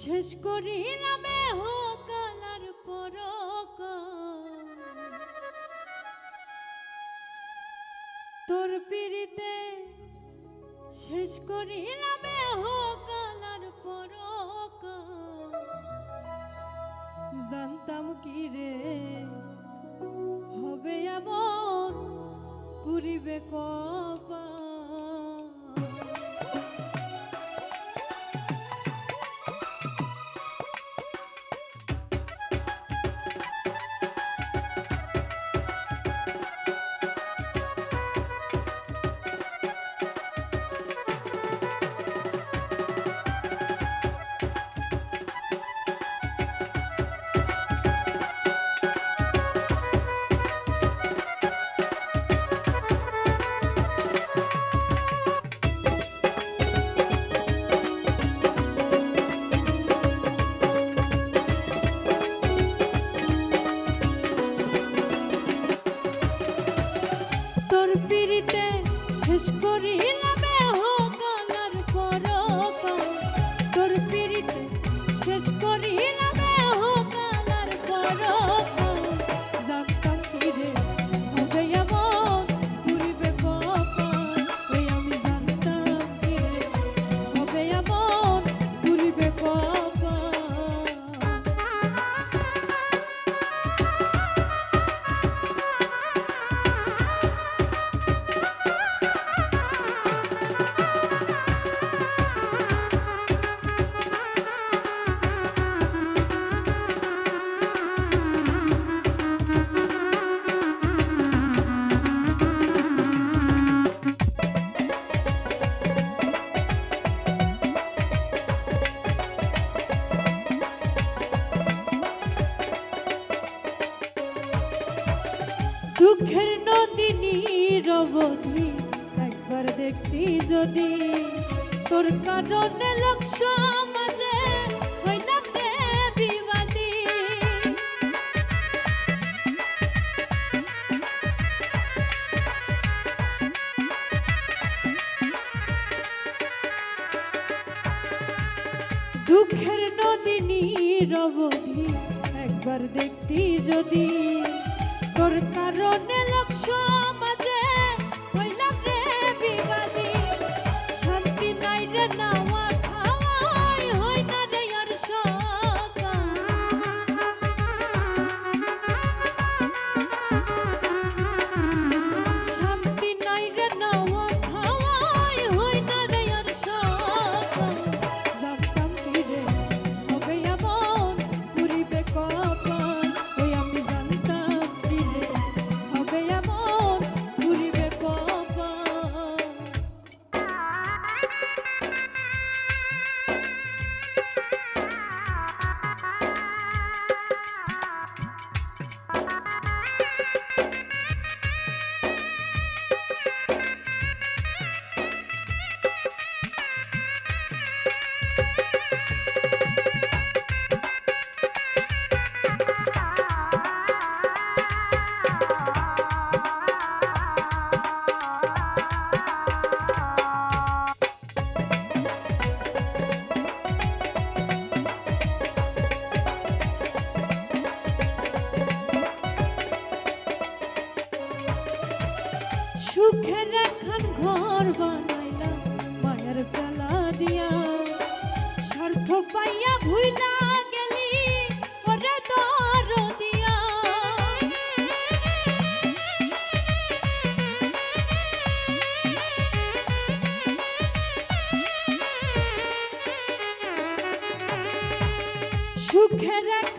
শেষ করি করিলাম কালার পর তোর পিড়িতে শেষ করি করিলাম কালার পর জানতাম কি চোখের নদী নিরবধি একবার দেখতি যদি তোর কারণে লক্ষ্য মাঝে হইলাম বিবাদী। দুঃখের নদী নিরবধি একবার দেখতি যদি তোর কারণে লক্ষ্য সুখের একখান ঘর বানাইলা মায়ের জ্বালা দিয়া। স্বার্থ পাইয়া ভুইলা সুখের এক